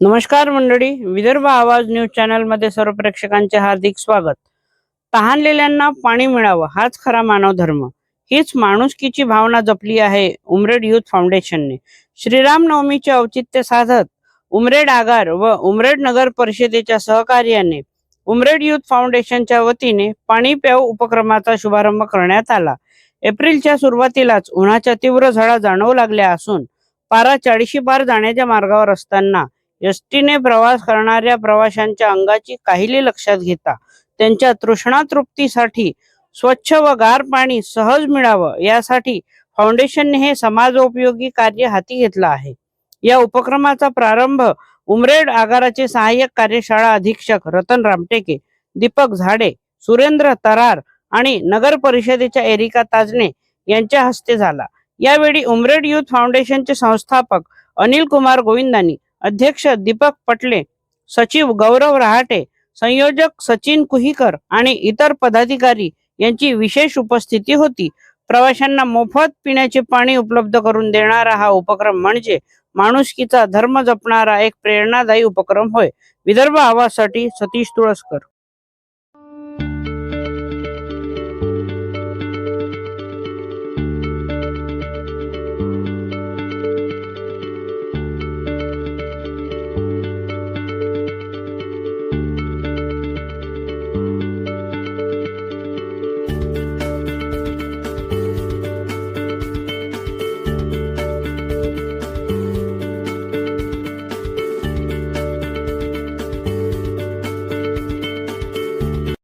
नमस्कार मंडळी विदर्भ आवाज न्यूज चॅनलमध्ये सर्व प्रेक्षकांचे हार्दिक स्वागत. तहानलेल्यांना पाणी मिळावं हाच खरा मानव धर्म. हीच माणुसकीची भावना जपली आहे उमरेड युथ फाउंडेशनने. श्रीराम नवमीचे औचित्य साधत उमरेड आगार व उमरेड नगर परिषदेच्या सहकार्याने उमरेड युथ फाउंडेशनच्या वतीने पाणी प्याव उपक्रमाचा शुभारंभ करण्यात आला. एप्रिलच्या सुरुवातीलाच उन्हाच्या तीव्र झळा जाणवू लागल्या असून पारा चाळीशी पार जाण्याच्या मार्गावर असताना एसटीने प्रवास करणाऱ्या प्रवाशांच्या अंगाची काहिली लक्षात घेता. त्यांच्या तृष्णा तृप्तीसाठी स्वच्छ व गार पाणी सहज मिळावं यासाठी फाउंडेशनने हे समाजोपयोगी कार्य हाती घेतलं आहे. या उपक्रमाचा प्रारंभ उमरेड आगाराचे सहाय्यक कार्यशाळा अधीक्षक रतन रामटेके दीपक झाडे सुरेंद्र तरार आणि नगर परिषदेच्या एरिका ताजने यांच्या हस्ते झाला. यावेळी उमरेड युथ फाउंडेशनचे संस्थापक अनिल कुमार गोविंदानी अध्यक्ष दीपक पटले सचिव गौरव रहाटे संयोजक सचिन कुहीकर आणि इतर पदाधिकारी यांची विशेष उपस्थिती होती. प्रवाशांना मोफत पिण्याचे पाणी उपलब्ध करून देणारा हा उपक्रम म्हणजे माणुसकीचा धर्म जपणारा एक प्रेरणादायी उपक्रम होय. विदर्भ आवाजसाठी सतीश तुळसकर.